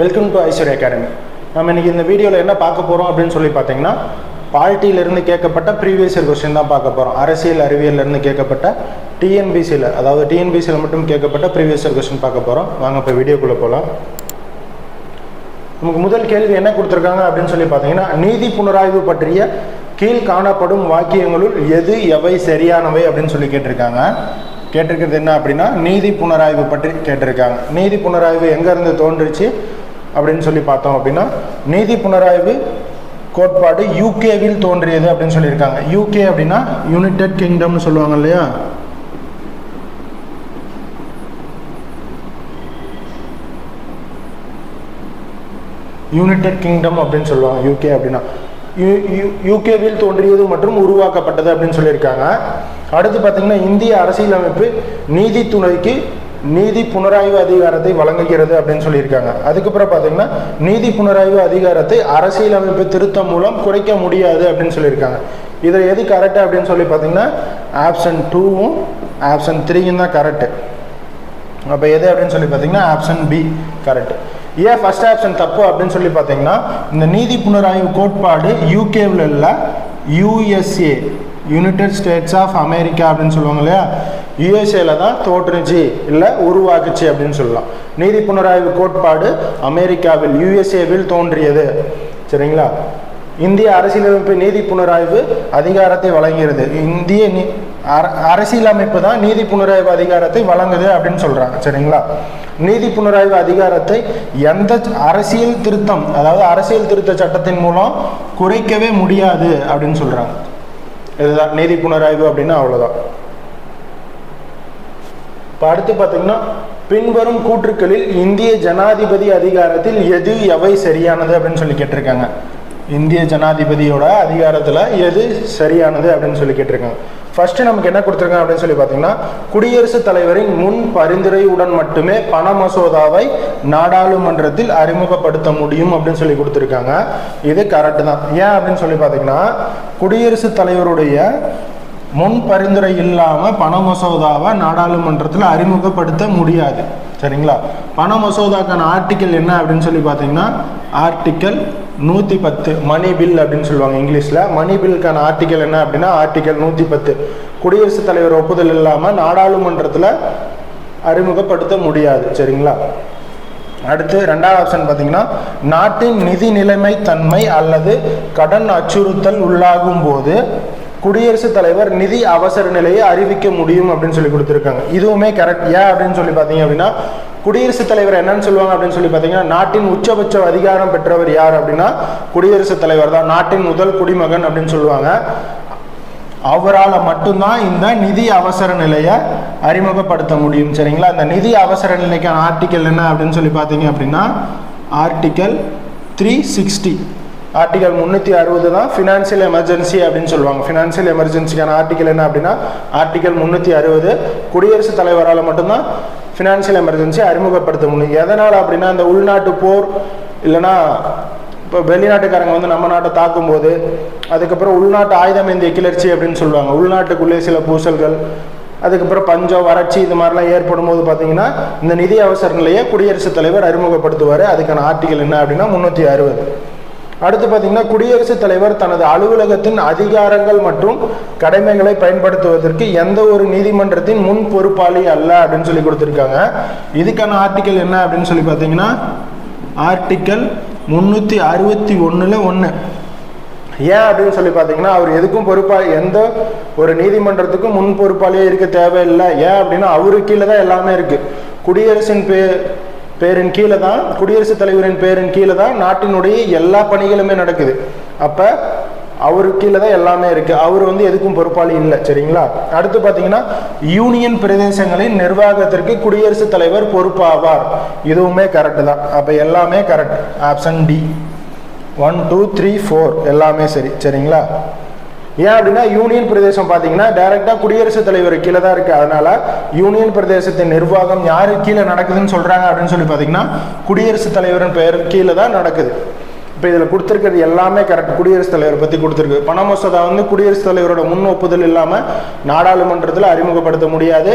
Welcome to Aishwarya academy நம்ம இன்னைக்கு இந்த வீடியோவில் என்ன பார்க்க போகிறோம் அப்படின்னு சொல்லி பார்த்தீங்கன்னா பாலிட்டியிலிருந்து கேட்கப்பட்ட ப்ரீவியஸ் இயர் கொஸ்டின் தான் பார்க்க போகிறோம் அரசியல் அறிவியலிருந்து கேட்கப்பட்ட டிஎன்பிசியில் அதாவது டிஎன்பிசியில் மட்டும் கேட்கப்பட்ட ப்ரீவியஸ் இயர் கொஸ்டின் பார்க்க போகிறோம் வாங்க இப்போ வீடியோக்குள்ளே போகலாம் நமக்கு முதல் கேள்வி என்ன கொடுத்துருக்காங்க அப்படின்னு சொல்லி பார்த்தீங்கன்னா நீதி புனராய்வு பற்றிய கீழ் காணப்படும் வாக்கியங்களுள் எது எவை சரியானவை அப்படின்னு சொல்லி கேட்டிருக்காங்க. கேட்டிருக்கிறது என்ன அப்படின்னா நீதி புனராய்வு பற்றி கேட்டிருக்காங்க. நீதி புனராய்வு எங்கேருந்து தோன்றுச்சு? அப்படின்னு சொல்லி பார்த்தோம் அப்படின்னா நீதி புனராய்வு கோட்பாடு யூகேவில் தோன்றியது அப்படின்னு சொல்லியிருக்காங்க. யூகே அப்படின்னா யுனைடெட் கிங்டம்னு சொல்லுவாங்க இல்லையா? யுனைடெட் கிங்டம் அப்படின்னு சொல்லுவாங்க யூகே அப்படின்னா. யூகேவில் தோன்றியது மற்றும் உருவாக்கப்பட்டது அப்படின்னு சொல்லியிருக்காங்க. அடுத்து பார்த்தீங்கன்னா இந்திய அரசியலமைப்பு நீதித்துறைக்கு நீதி புனராய்வு அதிகாரத்தை வழங்குகிறது அப்படின்னு சொல்லியிருக்காங்க. அதுக்கப்புறம் பார்த்தீங்கன்னா நீதி புனராய்வு அதிகாரத்தை அரசியலமைப்பு திருத்தம் மூலம் குறைக்க முடியாது அப்படின்னு சொல்லியிருக்காங்க. இதில் எது கரெக்டு அப்படின்னு சொல்லி பார்த்தீங்கன்னா ஆப்ஷன் டூவும் ஆப்ஷன் த்ரீயும் தான் கரெக்டு அப்போ எது அப்படின்னு சொல்லி பார்த்தீங்கன்னா ஆப்ஷன் பி கரெக்ட் ஏன் ஃபர்ஸ்ட் ஆப்ஷன் தப்பு அப்படின்னு சொல்லி பார்த்தீங்கன்னா இந்த நீதி புனராய்வு கோட்பாடு யூகேவில் இல்லை USA United States of America அப்படின்னு சொல்லுவாங்க இல்லையா? யுஎஸ்ஏல தான் தோற்றுச்சு இல்லை உருவாக்குச்சு அப்படின்னு சொல்லலாம். நீதி புனராய்வு கோட்பாடு அமெரிக்காவில் யுஎஸ்ஏவில் தோன்றியது. சரிங்களா? இந்திய அரசியலமைப்பு நீதி புனராய்வு அதிகாரத்தை வழங்குகிறது இந்திய நீ- அரசியலமைப்பு தான் நீதி புனராய்வு அதிகாரத்தை வழங்குது அப்படின்னு சொல்றாங்க. சரிங்களா? நீதி புனராய்வு அதிகாரத்தை எந்த அரசியல் திருத்தம் அதாவது அரசியல் திருத்த சட்டத்தின் மூலம் குறைக்கவே முடியாது அப்படின்னு சொல்றாங்க. இதுதான் நீதி புனராய்வு அப்படின்னா அவ்வளவுதான். இப்போ அடுத்து பார்த்தீங்கன்னா பின்வரும் கூற்றுக்களில் இந்திய ஜனாதிபதி அதிகாரத்தில் எது எவை சரியானது அப்படின்னு சொல்லி கேட்டிருக்காங்க. இந்திய ஜனாதிபதியோட அதிகாரத்தில் எது சரியானது அப்படின்னு சொல்லி கேட்டிருக்காங்க. ஃபர்ஸ்ட் நமக்கு என்ன கொடுத்துருக்காங்க அப்படின்னு சொல்லி பார்த்தீங்கன்னா குடியரசுத் தலைவரின் முன் பரிந்துரையுடன் மட்டுமே பண மசோதாவை நாடாளுமன்றத்தில் அறிமுகப்படுத்த முடியும் அப்படின்னு சொல்லி கொடுத்துருக்காங்க. இது கரெக்டு தான். ஏன் அப்படின்னு சொல்லி பார்த்தீங்கன்னா குடியரசுத் தலைவருடைய முன் பரிந்துரை இல்லாமல் பண மசோதாவை நாடாளுமன்றத்தில் அறிமுகப்படுத்த முடியாது. சரிங்களா? பண மசோதாக்கான ஆர்டிக்கல் என்ன அப்படின்னு சொல்லி பார்த்தீங்கன்னா ஆர்டிக்கல் நூற்றி பத்து மணி பில் அப்படின்னு சொல்லுவாங்க இங்கிலீஷில். மணி பில்லுக்கான ஆர்டிக்கல் என்ன அப்படின்னா ஆர்டிக்கல் நூற்றி பத்து குடியரசுத் தலைவர் ஒப்புதல் இல்லாமல் நாடாளுமன்றத்தில் அறிமுகப்படுத்த முடியாது. சரிங்களா? அடுத்து ரெண்டாவது ஆப்ஷன் பார்த்தீங்கன்னா நாட்டின் நிதி நிலைமை தன்மை அல்லது கடன் அச்சுறுத்தல் உள்ளாகும் போது குடியரசுத் தலைவர் நிதி அவசர நிலையை அறிவிக்க முடியும் அப்படின்னு சொல்லி கொடுத்துருக்காங்க. இதுவுமே கரெக்ட் ஏன் அப்படின்னு சொல்லி பார்த்தீங்க அப்படின்னா குடியரசுத் தலைவர் என்னன்னு சொல்லுவாங்க அப்படின்னு சொல்லி பார்த்தீங்கன்னா நாட்டின் உச்சபட்ச அதிகாரம் பெற்றவர் யார் அப்படின்னா குடியரசுத் தலைவர் தான். நாட்டின் முதல் குடிமகன் அப்படின்னு சொல்லுவாங்க. அவரால் மட்டும்தான் இந்த நிதி அவசர நிலையை அறிமுகப்படுத்த முடியும். சரிங்களா? இந்த நிதி அவசர நிலைக்கான ஆர்டிக்கல் என்ன அப்படின்னு சொல்லி பார்த்தீங்க அப்படின்னா ஆர்டிக்கல் த்ரீ சிக்ஸ்டி ஆர்டிகல் முந்நூற்றி அறுபது தான் ஃபினான்ஷியல் எமர்ஜென்சி அப்படின்னு சொல்லுவாங்க. ஃபினான்ஷியல் எமர்ஜென்சிக்கான ஆர்டிகல் என்ன அப்படின்னா ஆர்டிகல் முந்நூற்றி அறுபது குடியரசுத் தலைவரால் மட்டும்தான் ஃபினான்ஷியல் எமர்ஜென்சி அறிமுகப்படுத்த முடியும். எதனால் அப்படின்னா இந்த உள்நாட்டு போர் இல்லைன்னா இப்போ வெளிநாட்டுக்காரங்க வந்து நம்ம நாட்டை தாக்கும்போது அதுக்கப்புறம் உள்நாட்டு ஆயுதம் இந்திய கிளர்ச்சி அப்படின்னு சொல்லுவாங்க. உள்நாட்டுக்குள்ளே சில பூசல்கள் அதுக்கப்புறம் பஞ்சம் வறட்சி இது மாதிரிலாம் ஏற்படும் போது பார்த்தீங்கன்னா இந்த நிதி அவசர நிலையை குடியரசுத் தலைவர் அறிமுகப்படுத்துவார். அதுக்கான ஆர்டிகல் என்ன அப்படின்னா முந்நூற்றி அறுபது. அடுத்து பார்த்தீங்கன்னா குடியரசுத் தலைவர் தனது அலுவலகத்தின் அதிகாரங்கள் மற்றும் கடமைகளை பயன்படுத்துவதற்கு எந்த ஒரு நீதிமன்றத்தின் முன் பொறுப்பாளி அல்ல அப்படின்னு சொல்லி கொடுத்துருக்காங்க. இதுக்கான ஆர்டிக்கல் என்ன அப்படின்னு சொல்லி பார்த்தீங்கன்னா ஆர்டிக்கல் முந்நூற்றி அறுபத்தி ஒன்றில் ஒன்று ஏன் அப்படின்னு சொல்லி பார்த்தீங்கன்னா அவர் எதுக்கும் பொறுப்பா எந்த ஒரு நீதிமன்றத்துக்கும் முன் பொறுப்பாளியே இருக்க தேவையில்லை. ஏன் அப்படின்னா அவரு கீழே தான் எல்லாமே இருக்குது குடியரசின் பே பேரின் கீழே தான் குடியரசுத் தலைவரின் பேரின் கீழே தான் நாட்டினுடைய எல்லா பணிகளுமே நடக்குது. அப்போ அவரு கீழே தான் எல்லாமே இருக்கு. அவர் வந்து எதுக்கும் பொறுப்பாளி இல்லை சரிங்களா? அடுத்து பார்த்தீங்கன்னா யூனியன் பிரதேசங்களின் நிர்வாகத்திற்கு குடியரசுத் தலைவர் பொறுப்பாவார். இதுவுமே கரெக்ட் தான். அப்போ எல்லாமே correct option D one two three four எல்லாமே சரி சரிங்களா? ஏன் அப்படின்னா யூனியன் பிரதேசம் பார்த்தீங்கன்னா டைரெக்டாக குடியரசுத் தலைவர் கீழே தான் இருக்குது அதனால யூனியன் பிரதேசத்தின் நிர்வாகம் யாரு கீழே நடக்குதுன்னு சொல்கிறாங்க அப்படின்னு சொல்லி பார்த்தீங்கன்னா குடியரசுத் தலைவரின் பெயர் கீழே தான் நடக்குது. இப்போ இதில் கொடுத்துருக்கிறது எல்லாமே கரெக்ட் குடியரசுத் தலைவரை பற்றி கொடுத்துருக்கு. பண மசோதா வந்து குடியரசுத் தலைவரோட முன் ஒப்புதல் இல்லாமல் நாடாளுமன்றத்தில் அறிமுகப்படுத்த முடியாது.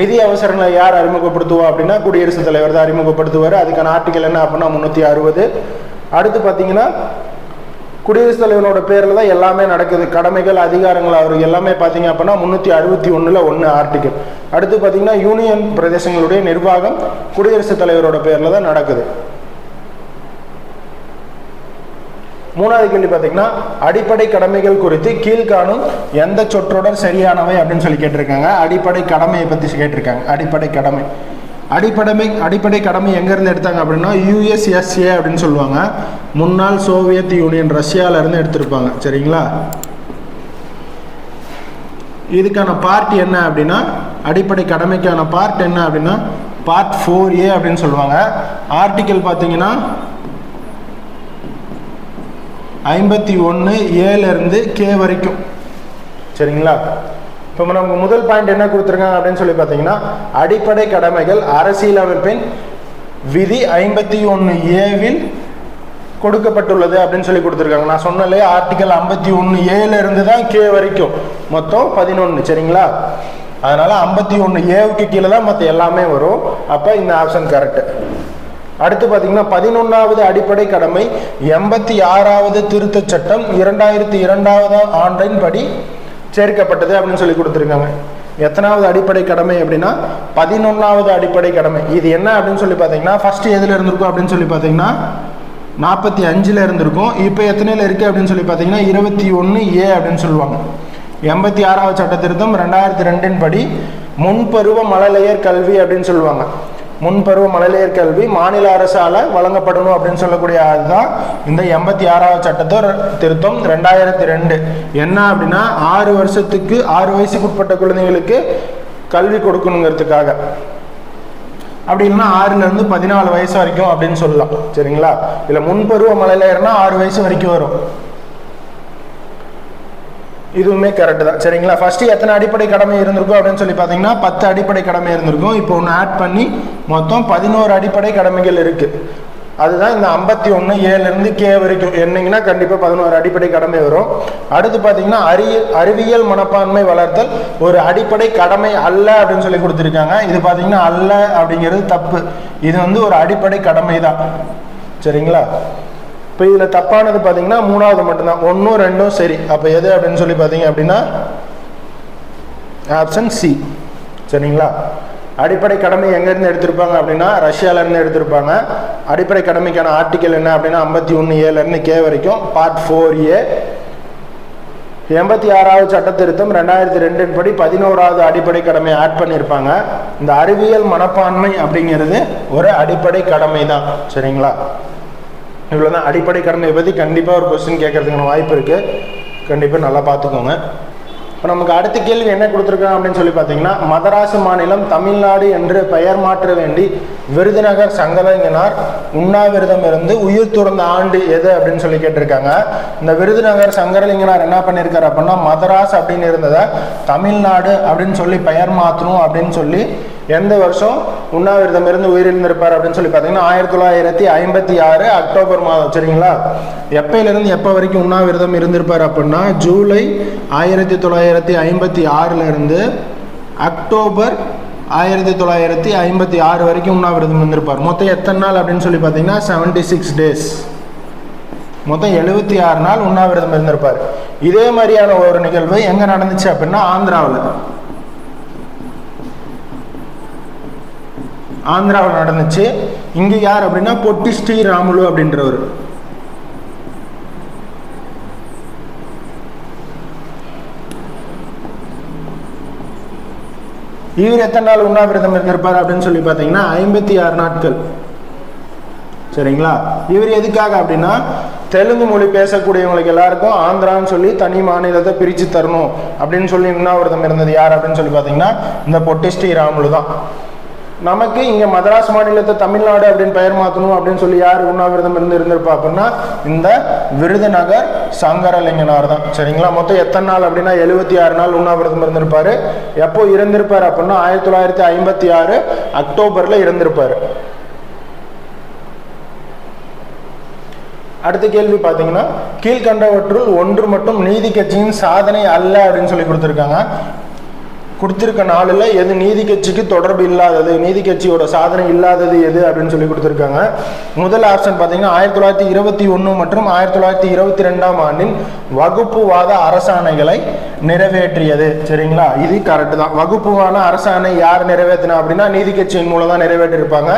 நிதி அவசரங்களை யார் அறிமுகப்படுத்துவா அப்படின்னா குடியரசுத் தலைவர் தான் அறிமுகப்படுத்துவார். அதுக்கான ஆர்டிக்கல் என்ன அப்படின்னா முந்நூற்றி அறுபது. அடுத்து பார்த்தீங்கன்னா குடியரசுத் தலைவனோட பேரில் தான் எல்லாமே நடக்குது. கடமைகள் அதிகாரங்கள் அவருக்கு எல்லாமே பார்த்தீங்க அப்படின்னா முந்நூற்றி அறுபத்தி ஒன்றில் ஒன்று ஆர்டிக்கல் அடுத்து பார்த்தீங்கன்னா யூனியன் பிரதேசங்களுடைய நிர்வாகம் குடியரசுத் தலைவரோட பேரில் தான் நடக்குது. மூணாவது கேள்வி பார்த்தீங்கன்னா அடிப்படை கடமைகள் குறித்து கீழ்காணும் எந்த சொற்றொடர் சரியானவை அப்படின்னு சொல்லி கேட்டிருக்காங்க. அடிப்படை கடமையை பற்றி கேட்டிருக்காங்க. அடிப்படை கடமை. அடிப்படை அடிப்படை கடமை எங்கேருந்து எடுத்தாங்க அப்படின்னா யூஎஸ்எஸ்ஏ அப்படின்னு சொல்லுவாங்க. முன்னாள் சோவியத் யூனியன் ரஷ்யாவிலேருந்து எடுத்திருப்பாங்க. சரிங்களா? இதுக்கான பார்ட் என்ன அப்படின்னா அடிப்படை கடமைக்கான பார்ட் என்ன அப்படின்னா பார்ட் ஃபோர் ஏ அப்படின்னு சொல்லுவாங்க. ஆர்டிக்கல் பார்த்தீங்கன்னா ஐம்பத்தி ஒன்று ஏலேருந்து கே வரைக்கும். சரிங்களா? இப்போ நமக்கு முதல் பாயிண்ட் என்ன கொடுத்துருக்காங்க அப்படின்னு சொல்லி பார்த்தீங்கன்னா அடிப்படை கடமைகள் அரசியலமைப்பின் விதி ஐம்பத்தி ஒன்று ஏவில் கொடுக்கப்பட்டுள்ளது அப்படின்னு சொல்லி கொடுத்துருக்காங்க. நான் சொன்னலே ஆர்டிக்கல் ஐம்பத்தி ஒன்று ஏல இருந்து தான் கே வரைக்கும். மொத்தம் பதினொன்று சரிங்களா? அதனால ஐம்பத்தி ஒன்று ஏவுக்கு கீழே தான் மற்ற எல்லாமே வரும். அப்போ இந்த ஆப்ஷன் கரெக்ட் அடுத்து பார்த்தீங்கன்னா பதினொன்றாவது அடிப்படை கடமை எண்பத்தி ஆறாவது திருத்தச் சட்டம் இரண்டாயிரத்தி இரண்டாவது ஆண்டின் படி சேர்க்கப்பட்டது அப்படின்னு சொல்லி கொடுத்துருக்காங்க. எத்தனாவது அடிப்படை கடமை அப்படின்னா பதினொன்றாவது அடிப்படை கடமை. இது என்ன அப்படின்னு சொல்லி பார்த்தீங்கன்னா ஃபர்ஸ்ட் எதில் இருந்திருக்கும் அப்படின்னு சொல்லி பார்த்தீங்கன்னா நாற்பத்தி அஞ்சில் இருந்திருக்கும். இப்போ எத்தனையில் இருக்குது அப்படின்னு சொல்லி பார்த்தீங்கன்னா இருபத்தி ஒன்று ஏ அப்படின்னு சொல்லுவாங்க. எண்பத்தி ஆறாவது சட்டத்திருத்தம் ரெண்டாயிரத்தி ரெண்டின் படி முன்பருவ மழலையர் கல்வி அப்படின்னு சொல்லுவாங்க. முன்பருவ மழலையர் கல்வி மாநில அரசால் வழங்கப்படணும் அப்படின்னு சொல்லக்கூடிய அதுதான் இந்த எண்பத்தி ஆறாவது சட்டத்தோ திருத்தம் ரெண்டாயிரத்தி ரெண்டு. என்ன அப்படின்னா ஆறு வருஷத்துக்கு ஆறு வயசுக்குட்பட்ட குழந்தைங்களுக்கு கல்வி கொடுக்கணுங்கிறதுக்காக. அப்படி இல்லைன்னா ஆறுலேருந்து பதினாலு வயசு வரைக்கும் அப்படின்னு சொல்லலாம். சரிங்களா? இல்லை முன்பருவ மழலையர்னா ஆறு வயசு வரைக்கும் வரும். இதுவுமே கரெக்ட் தான். சரிங்களா? ஃபர்ஸ்ட் எத்தனை அடிப்படை கடமை இருந்திருக்கும் அப்படின்னு சொல்லி பார்த்தீங்கன்னா பத்து அடிப்படை கடமை இருந்திருக்கும். இப்போ ஒன்று ஆட் பண்ணி மொத்தம் பதினோரு அடிப்படை கடமைகள் இருக்கு. அதுதான் இந்த ஐம்பத்தி ஒன்று ஏழுலேருந்து கே வரைக்கும். என்னங்கன்னா கண்டிப்பாக பதினோரு அடிப்படை கடமை வரும். அடுத்து பார்த்தீங்கன்னா அறி அறிவியல் மனப்பான்மை வளர்த்தல் ஒரு அடிப்படை கடமை அல்ல அப்படின்னு சொல்லி கொடுத்துருக்காங்க. இது பார்த்தீங்கன்னா அல்ல அப்படிங்கிறது தப்பு. இது வந்து ஒரு அடிப்படை கடமை தான் சரிங்களா? இப்போ இதில் தப்பானது பார்த்தீங்கன்னா மூணாவது மட்டும்தான். ஒன்றும் ரெண்டும் சரி. அப்போ எது அப்படின்னு சொல்லி பார்த்தீங்க அப்படின்னா ஆப்ஷன் சி சரிங்களா? அடிப்படை கடமை எங்கேருந்து எடுத்திருப்பாங்க அப்படின்னா ரஷ்யாவிலேருந்து எடுத்திருப்பாங்க. அடிப்படை கடமைக்கான ஆர்டிக்கல் என்ன அப்படின்னா ஐம்பத்தி ஒன்று ஏலேருந்து கே வரைக்கும் பார்ட் ஃபோர் ஏ எண்பத்தி ஆறாவது சட்ட திருத்தம் ரெண்டாயிரத்தி ரெண்டின் படி பதினோராவது அடிப்படை கடமை ஆட் பண்ணியிருப்பாங்க இந்த அறிவியல் மனப்பான்மை அப்படிங்கிறது ஒரு அடிப்படை கடமை தான் சரிங்களா? இவ்வளோ தான் அடிப்படை கடனை பற்றி கண்டிப்பாக ஒரு கொஸ்டின் கேட்கறதுக்கான வாய்ப்பு இருக்குது கண்டிப்பாக நல்லா பார்த்துக்கோங்க. இப்போ நமக்கு அடுத்த கேள்வி என்ன கொடுத்துருக்காங்க அப்படின்னு சொல்லி பார்த்தீங்கன்னா மதராசு மாநிலம் தமிழ்நாடு என்று பெயர் மாற்ற வேண்டி விருதுநகர் சங்கரங்கனார் உண்ணாவிரதம் இருந்து உயிர் துறந்த ஆண்டு எது அப்படின்னு சொல்லி கேட்டிருக்காங்க. இந்த விருதுநகர் சங்கரலிங்கனார் என்ன பண்ணியிருக்காரு அப்படின்னா மதராஸ் அப்படின்னு இருந்ததை தமிழ்நாடு அப்படின்னு சொல்லி பெயர் மாற்றணும் அப்படின்னு சொல்லி எந்த வருஷம் உண்ணாவிரதம் இருந்து உயிரிழந்திருப்பார் அப்படின்னு சொல்லி பார்த்தீங்கன்னா ஆயிரத்தி தொள்ளாயிரத்தி ஐம்பத்தி ஆறு அக்டோபர் மாதம் சரிங்களா? எப்பையிலேருந்து எப்போ வரைக்கும் உண்ணாவிரதம் இருந்திருப்பார் அப்படின்னா ஜூலை ஆயிரத்தி தொள்ளாயிரத்தி ஐம்பத்தி ஆறுலிருந்து அக்டோபர் ஆயிரத்தி தொள்ளாயிரத்தி ஐம்பத்தி ஆறு வரைக்கும் உண்ணாவிரதம் இருந்திருப்பார். மொத்தம் எத்தனை நாள் அப்படின்னு சொல்லி பார்த்தீங்கன்னா செவன்டி சிக்ஸ் டேஸ் மொத்தம் எழுபத்தி ஆறு நாள் உண்ணாவிரதம் இருந்திருப்பார். இதே மாதிரியான ஒரு நிகழ்வு எங்கே நடந்துச்சு அப்படின்னா ஆந்திராவில் ஆந்திராவில் நடந்துச்சு. இங்கே யார் அப்படின்னா பொட்டி ஸ்ரீராமுலு அப்படின்றவர். இவர் எத்தனை நாள் உண்ணாவிரதம் இருந்திருப்பார் அப்படின்னு சொல்லி பார்த்தீங்கன்னா ஐம்பத்தி ஆறு நாட்கள். சரிங்களா? இவர் எதுக்காக அப்படின்னா தெலுங்கு மொழி பேசக்கூடியவங்களுக்கு எல்லாருக்கும் ஆந்திரான்னு சொல்லி தனி மாநிலத்தை பிரித்து தரணும் அப்படின்னு சொல்லி உண்ணாவிரதம் இருந்தது யார் அப்படின்னு சொல்லி பார்த்தீங்கன்னா இந்த பொட்டி ஸ்ரீராமுலு தான். நமக்கு இங்கே மதராஸ் மாநிலத்தை தமிழ்நாடு அப்படின்னு பெயர் மாற்றணும் அப்படின்னு சொல்லி யார் உண்ணாவிரதம் இருந்து இருந்திருப்பா அப்படின்னா இந்த விருதுநகர் சங்கரலிங்கனார் தான். சரிங்களா? மொத்தம் எத்தனை நாள் அப்படின்னா எழுபத்தி ஆறு நாள் உண்ணாவிரதம் இருந்திருப்பார். எப்போ இருந்திருப்பார் அப்படின்னா ஆயிரத்தி தொள்ளாயிரத்தி ஐம்பத்தி ஆறு அக்டோபரில் இருந்திருப்பார். அடுத்த கேள்வி பார்த்தீங்கன்னா கீழ்கண்டவற்றுள் ஒன்று மட்டும் நீதி கட்சியின் சாதனை அல்ல அப்படின்னு சொல்லி கொடுத்துருக்காங்க. கொடுத்துருக்க நாளில் எது நீதி கட்சிக்கு தொடர்பு இல்லாதது நீதி கட்சியோட சாதனை இல்லாதது எது அப்படின்னு சொல்லி கொடுத்துருக்காங்க. முதல் ஆப்ஷன் பார்த்தீங்கன்னா ஆயிரத்தி தொள்ளாயிரத்தி இருபத்தி ஒன்று மற்றும் ஆயிரத்தி தொள்ளாயிரத்தி இருபத்தி ரெண்டாம் ஆண்டின் வகுப்புவாத அரசாணைகளை நிறைவேற்றியது. சரிங்களா? இது கரெக்டு தான். வகுப்புவான அரசாணை யார் நிறைவேற்றினா அப்படின்னா நீதி கட்சியின் மூலம் தான் நிறைவேற்றிருப்பாங்க.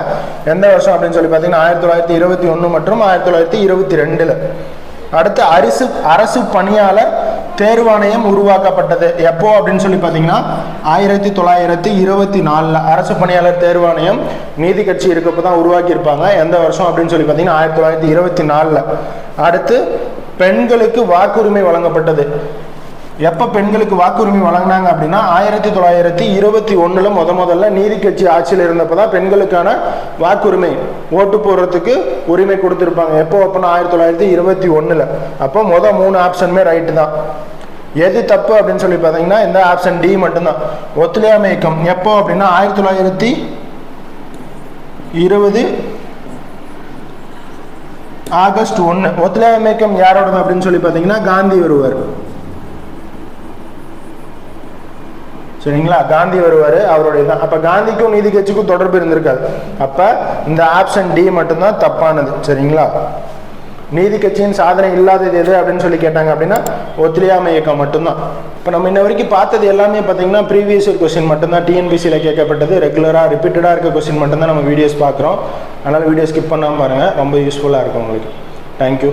எந்த வருஷம் அப்படின்னு சொல்லி பார்த்தீங்கன்னா ஆயிரத்தி தொள்ளாயிரத்தி இருபத்தி ஒன்று மற்றும் ஆயிரத்தி தொள்ளாயிரத்தி இருபத்தி ரெண்டில். அடுத்து அரசு அரசு பணியாளர் தேர்வாணையம் உருவாக்கப்பட்டது. எப்போ அப்படின்னு சொல்லி பார்த்தீங்கன்னா ஆயிரத்தி தொள்ளாயிரத்தி இருபத்தி நாலில் அரசு பணியாளர் தேர்வாணையம் நீதி கட்சி இருக்கப்போ தான் உருவாக்கியிருப்பாங்க. எந்த வருஷம் அப்படின்னு சொல்லி பார்த்தீங்கன்னா ஆயிரத்தி தொள்ளாயிரத்தி இருபத்தி நாலில். அடுத்து பெண்களுக்கு வாக்குரிமை வழங்கப்பட்டது. எப்போ பெண்களுக்கு வாக்குரிமை வழங்கினாங்க அப்படின்னா ஆயிரத்தி தொள்ளாயிரத்தி இருபத்தி ஒன்றில் முத முதல்ல நீதி கட்சி ஆட்சியில் இருந்தப்போ தான் பெண்களுக்கான வாக்குரிமை ஓட்டு போடுறதுக்கு உரிமை கொடுத்துருப்பாங்க. எப்போ அப்படின்னா ஆயிரத்தி தொள்ளாயிரத்தி இருபத்தி ஒன்றில் அப்போ மொதல் மூணு ஆப்ஷனுமே ரைட்டு தான். எது தப்பு அப்படின்னு சொல்லி பார்த்தீங்கன்னா இந்த ஆப்ஷன் டி மட்டும்தான். ஒத்துழையாமை இயக்கம் எப்போ அப்படின்னா ஆயிரத்தி தொள்ளாயிரத்தி இருபது ஆகஸ்ட் ஒன்று ஒத்துழையாமை இயக்கம் யாரோடது அப்படின்னு சொல்லி பார்த்தீங்கன்னா காந்தி வருவார். சரிங்களா? காந்தி வருவார் அவருடைய தான் அப்போ காந்திக்கும் நீதி கட்சிக்கும் தொடர்பு இருந்திருக்காது. அப்போ இந்த ஆப்ஷன் டி மட்டும்தான் தப்பானது. சரிங்களா? நீதி கட்சியின் சாதனை இல்லாதது எது அப்படின்னு சொல்லி கேட்டாங்க அப்படின்னா ஒத்துழையாமை இயக்கம் மட்டும்தான். இப்போ நம்ம இன்ன வரைக்கும் பார்த்தது எல்லாமே பார்த்தீங்கன்னா ப்ரீவியஸ் இயர் கொஸ்டின் மட்டும்தான். டிஎன்பிசியில் கேட்கப்பட்டது. ரெகுலராக ரிப்பீட்டடாக இருக்க கொஸ்டின் மட்டும்தான் நம்ம வீடியோஸ் பார்க்குறோம். அதனால் வீடியோ ஸ்கிப் பண்ணாமல் பாருங்கள் ரொம்ப யூஸ்ஃபுல்லாக இருக்கும் உங்களுக்கு. தேங்க்யூ